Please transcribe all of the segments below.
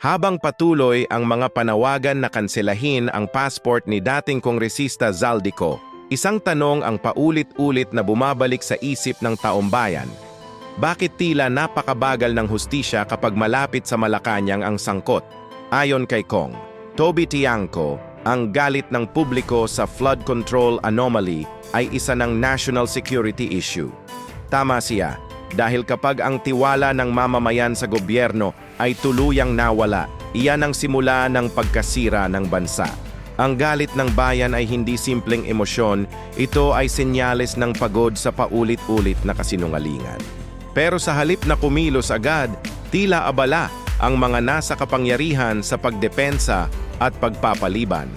Habang patuloy ang mga panawagan na kanselahin ang passport ni dating kongresista Zaldico, isang tanong ang paulit-ulit na bumabalik sa isip ng taumbayan. Bakit tila napakabagal ng hustisya kapag malapit sa Malacanang ang sangkot? Ayon kay Kong, Toby Tiangco, ang galit ng publiko sa flood control anomaly ay isa ng national security issue. Tama siya, dahil kapag ang tiwala ng mamamayan sa gobyerno ay tuluyang nawala, iyan ang simula ng pagkasira ng bansa. Ang galit ng bayan ay hindi simpleng emosyon, ito ay senyales ng pagod sa paulit-ulit na kasinungalingan. Pero sa halip na kumilos agad, tila abala ang mga nasa kapangyarihan sa pagdepensa at pagpapaliban.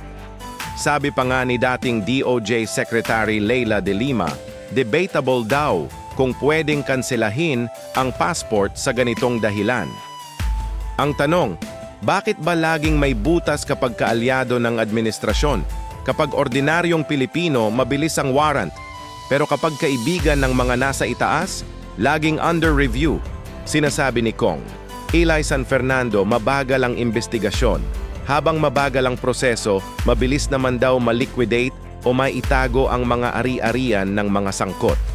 Sabi pa nga ni dating DOJ Secretary Leila de Lima, debatable daw kung pwedeng kanselahin ang passport sa ganitong dahilan. Ang tanong, bakit ba laging may butas kapag kaalyado ng administrasyon? Kapag ordinaryong Pilipino, mabilis ang warrant. Pero kapag kaibigan ng mga nasa itaas, laging under review. Sinasabi ni Kong, Eli San Fernando mabagal ang investigasyon. Habang mabagal ang proseso, mabilis naman daw maliquidate o maitago ang mga ari-arian ng mga sangkot.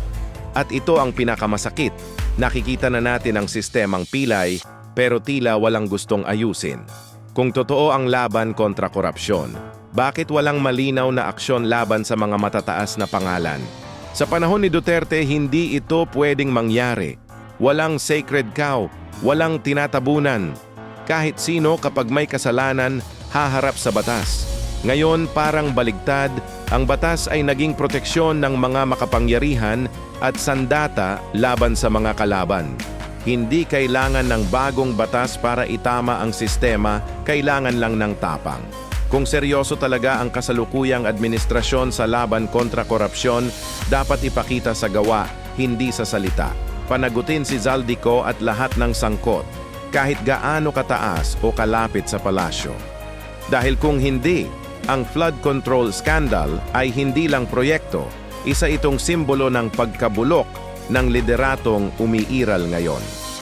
At ito ang pinakamasakit. Nakikita na natin ang sistemang pilay pero tila walang gustong ayusin. Kung totoo ang laban kontra korupsyon, bakit walang malinaw na aksyon laban sa mga matataas na pangalan? Sa panahon ni Duterte, hindi ito pwedeng mangyari. Walang sacred cow, walang tinatabunan. Kahit sino kapag may kasalanan, haharap sa batas. Ngayon parang baligtad, ang batas ay naging proteksyon ng mga makapangyarihan at sandata laban sa mga kalaban. Hindi kailangan ng bagong batas para itama ang sistema, kailangan lang ng tapang. Kung seryoso talaga ang kasalukuyang administrasyon sa laban kontra korupsyon, dapat ipakita sa gawa, hindi sa salita. Panagutin si Zaldico at lahat ng sangkot, kahit gaano kataas o kalapit sa palasyo. Dahil kung hindi, ang flood control scandal ay hindi lang proyekto, isa itong simbolo ng pagkabulok ng lideratong umiiral ngayon.